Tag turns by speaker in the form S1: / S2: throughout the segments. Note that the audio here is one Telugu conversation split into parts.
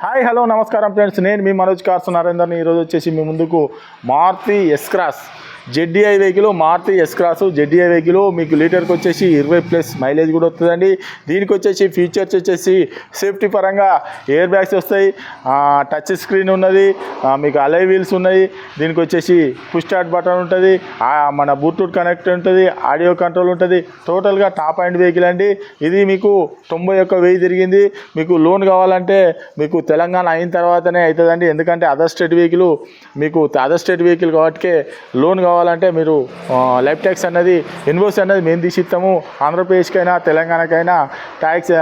S1: హాయ్ హలో నమస్కారం ఫ్రెండ్స్. నేను మీ మనోజ్ కార్స్ నరేందర్ని ఈరోజు వచ్చేసి మీ ముందుకు Maruti S Cross. ZDI vehicle Maruti S Cross ZDI vehicle మీకు లీటర్కి వచ్చేసి ఇరవై ప్లస్ మైలేజ్ కూడా వస్తుందండి. దీనికి వచ్చేసి ఫీచర్స్ వచ్చేసి సేఫ్టీ పరంగా ఎయిర్ బ్యాగ్స్ వస్తాయి టచ్ స్క్రీన్ ఉన్నది మీకు అలై వీల్స్ ఉన్నాయి. దీనికి వచ్చేసి పుష్ స్టార్ట్ బటన్ ఉంటుంది మన బ్లూటూత్ కనెక్ట్ ఉంటుంది ఆడియో కంట్రోల్ ఉంటుంది. టోటల్గా టాప్ అండ్ వెహికల్ అండి. ఇది మీకు తొంభై ఒక్క వెయ్యి తిరిగింది. మీకు లోన్ కావాలంటే మీకు తెలంగాణ అయిన తర్వాతనే అవుతుందండి. ఎందుకంటే అదర్ స్టేట్ వెహికల్ మీకు అదర్ స్టేట్ వెహికల్ కాబట్టి లోన్ కావాలి కావాలంటే మీరు లైఫ్ ట్యాక్స్ అన్నది ఇన్వోయిస్ అన్నది మేము తీసి ఇస్తాము ఆంధ్రప్రదేశ్కైనా తెలంగాణకైనా ట్యాక్స్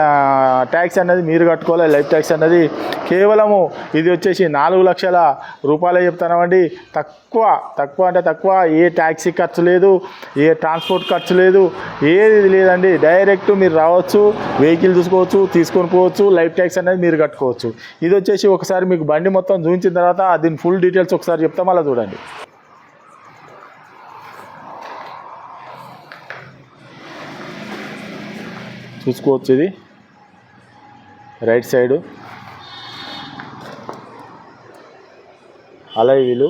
S1: ట్యాక్స్ అన్నది మీరు కట్టుకోవాలి. లైఫ్ ట్యాక్స్ అన్నది కేవలము ఇది వచ్చేసి నాలుగు లక్షల రూపాయలే చెప్తామండి తక్కువ తక్కువ అంటే తక్కువ. ఏ ట్యాక్సీ ఖర్చు లేదు ఏ ట్రాన్స్పోర్ట్ ఖర్చు లేదు ఏది లేదండి. డైరెక్ట్ మీరు రావచ్చు వెహికల్ చూసుకోవచ్చు తీసుకొని పోవచ్చు లైఫ్ ట్యాక్స్ అనేది మీరు కట్టుకోవచ్చు. ఇది వచ్చేసి ఒకసారి మీకు బండి మొత్తం చూపించిన తర్వాత దీని ఫుల్ డీటెయిల్స్ ఒకసారి చెప్తాం అలా చూడండి. చూసుకోవచ్చు ఇది రైట్ సైడు. అలా వీలు.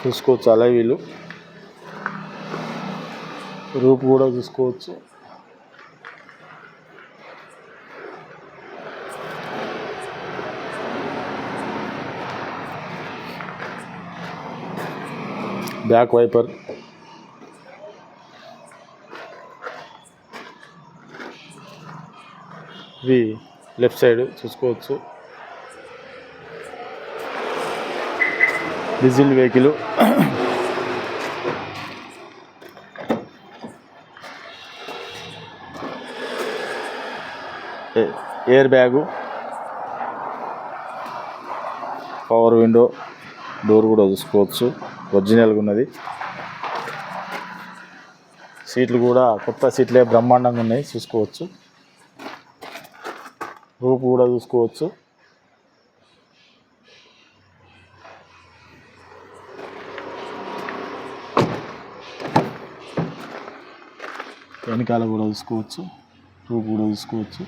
S1: చూసుకోవచ్చు అలా వీలు. రూప్ కూడా చూసుకోవచ్చు. Back wiper. ఇది లెఫ్ట్ సైడ్ చూసుకోవచ్చు. Diesel vehicle. Air bag. Power window. Door కూడా చూసుకోవచ్చు. ఒరిజినల్గా ఉన్నది. సీట్లు కూడా కొత్త సీట్లే బ్రహ్మాండంగా ఉన్నాయి. చూసుకోవచ్చు. రూపు కూడా చూసుకోవచ్చు. వెనకాల కూడా చూసుకోవచ్చు. రూపు కూడా చూసుకోవచ్చు.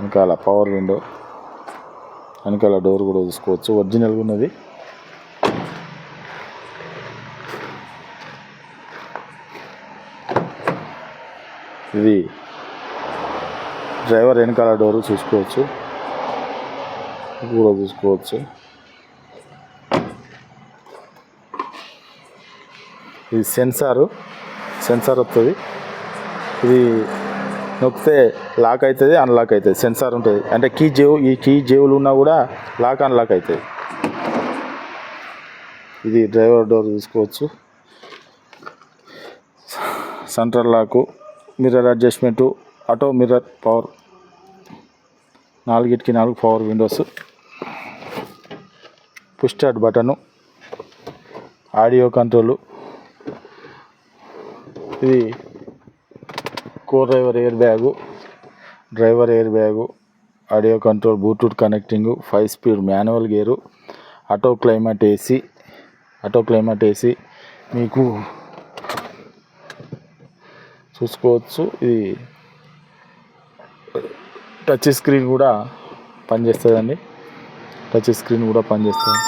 S1: వెనకాల పవర్ విండో వెనకాల డోర్ కూడా చూసుకోవచ్చు. ఒరిజినల్గా ఉన్నది. ఇది డ్రైవర్ వెనకాల డోరు చూసుకోవచ్చు. కూడా చూసుకోవచ్చు. ఇది సెన్సారు. సెన్సార్ వస్తుంది. ఇది నొక్కితే లాక్ అవుతుంది అన్లాక్ అవుతుంది. సెన్సార్ ఉంటుంది. అంటే కీ జేబు ఈ కీ జేబులు ఉన్నా కూడా లాక్ అన్లాక్ అవుతుంది ఇది డ్రైవర్ డోర్ తీసుకోవచ్చు centre lock. Mirror adjustment auto mirror power నాలుగిటికి నాలుగు power windows push start button audio control ఇది co driver air bag driver air bag audio control Bluetooth connecting five speed manual gear auto climate AC auto climate AC మీకు చూసుకోవచ్చు. ఇది టచ్ స్క్రీన్ కూడా పనిచేస్తుందండి. టచ్ స్క్రీన్ కూడా పనిచేస్తుంది.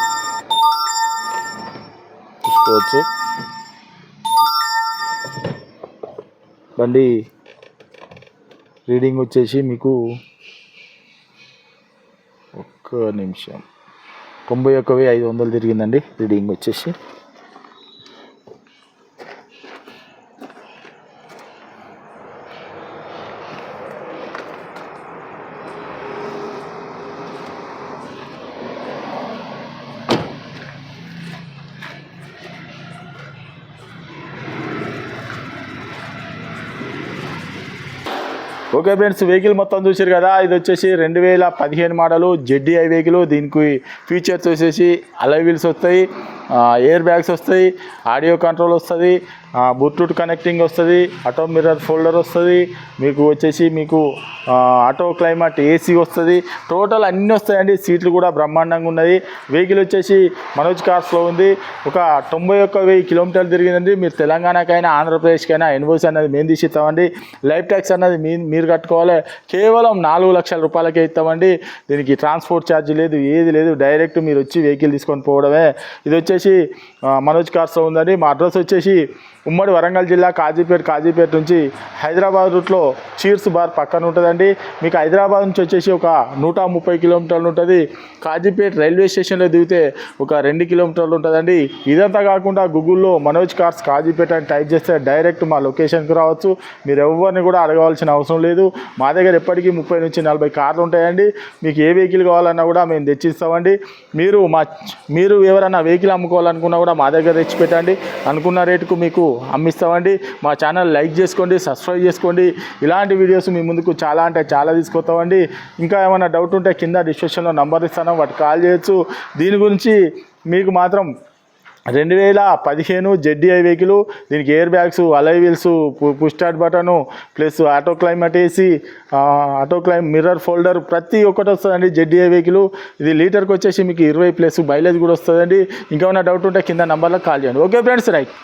S1: చూసుకోవచ్చు. బండి రీడింగ్ వచ్చేసి మీకు ఒక్క నిమిషం. తొంభై ఒక్క వెయ్యి ఐదు వందలు తిరిగిందండి రీడింగ్ వచ్చేసి. ఓకే ఫ్రెండ్స్ వెహికల్ మొత్తం చూసారు కదా ఇది వచ్చేసి రెండు వేల పదిహేను మోడలు జెడ్డీఐ వెహికల్. దీనికి ఫీచర్స్ వచ్చేసి అలై వీల్స్ వస్తాయి ఎయిర్ బ్యాగ్స్ వస్తాయి ఆడియో కంట్రోల్ వస్తుంది బ్లూటూత్ కనెక్టింగ్ వస్తుంది ఆటో మిర్రర్ ఫోల్డర్ వస్తుంది మీకు వచ్చేసి మీకు ఆటో క్లైమేట్ ఏసీ వస్తుంది. టోటల్ అన్నీ వస్తాయండి సీట్లు కూడా బ్రహ్మాండంగా ఉన్నది. వెహికల్ వచ్చేసి మనోజ్ కార్స్లో ఉంది. ఒక తొంభై ఒక్క వెయ్యి కిలోమీటర్లు తిరిగిందండి. మీరు తెలంగాణకైనా ఆంధ్రప్రదేశ్కైనా ఎన్వోస్ అనేది మేము తీసి ఇస్తామండి లైఫ్ ట్యాక్స్ అన్నది మీ మీరు కట్టుకోవాలి. కేవలం నాలుగు లక్షల రూపాయలకే ఇస్తామండి. దీనికి ట్రాన్స్పోర్ట్ ఛార్జ్ లేదు ఏది లేదు. డైరెక్ట్ మీరు వచ్చి వెహికల్ తీసుకొని పోవడమే. ఇది వచ్చేసి మనోజ్ కార్స్లో ఉందండి. మా అడ్రస్ వచ్చేసి ఉమ్మడి వరంగల్ జిల్లా కాజీపేట కాజీపేట నుంచి హైదరాబాద్ రూట్లో చీర్స్ బార్ పక్కన ఉంటుందండి. మీకు హైదరాబాద్ నుంచి వచ్చేసి ఒక నూట ముప్పై కిలోమీటర్లు ఉంటుంది. కాజీపేట రైల్వే స్టేషన్లో దిగితే ఒక రెండు కిలోమీటర్లు ఉంటుందండి. ఇదంతా కాకుండా గూగుల్లో మనోజ్ కార్స్ కాజీపేట అని టైప్ చేస్తే డైరెక్ట్ మా లొకేషన్కి రావచ్చు. మీరు ఎవరిని కూడా అడగవలసిన అవసరం లేదు. మా దగ్గర ఎప్పటికీ ముప్పై నుంచి నలభై కార్లు ఉంటాయండి. మీకు ఏ వెహికల్ కావాలన్నా కూడా మేము తెచ్చిస్తామండి. మీరు మా మీరు ఎవరైనా వెహికల్ అమ్ముకోవాలనుకున్నా కూడా మా దగ్గర తెచ్చి పెట్టండి అనుకున్న రేటుకు మీకు అమ్మిస్తామండి. మా ఛానల్ లైక్ చేసుకోండి సబ్స్క్రైబ్ చేసుకోండి. ఇలాంటి వీడియోస్ మీ ముందుకు చాలా అంటే చాలా తీసుకొస్తామండి. ఇంకా ఏమైనా డౌట్ ఉంటే కింద డిస్క్రిప్షన్లో నంబర్ ఇస్తాను వాటి కాల్ చేయొచ్చు. దీని గురించి మీకు మాత్రం రెండు వేల పదిహేను జెడ్డీఐ వెహికల్ దీనికి air bags alloy wheels push start button plus auto climate AC auto climb mirror folder ప్రతి ఒక్కటి వస్తుందండి జెడ్డీఐ వెహికల్. ఇది లీటర్కి వచ్చేసి మీకు ఇరవై ప్లస్ మైలేజ్ కూడా వస్తుందండి. ఇంకేమైనా డౌట్ ఉంటే కింద నెంబర్లో కాల్ చేయండి. Okay friends right.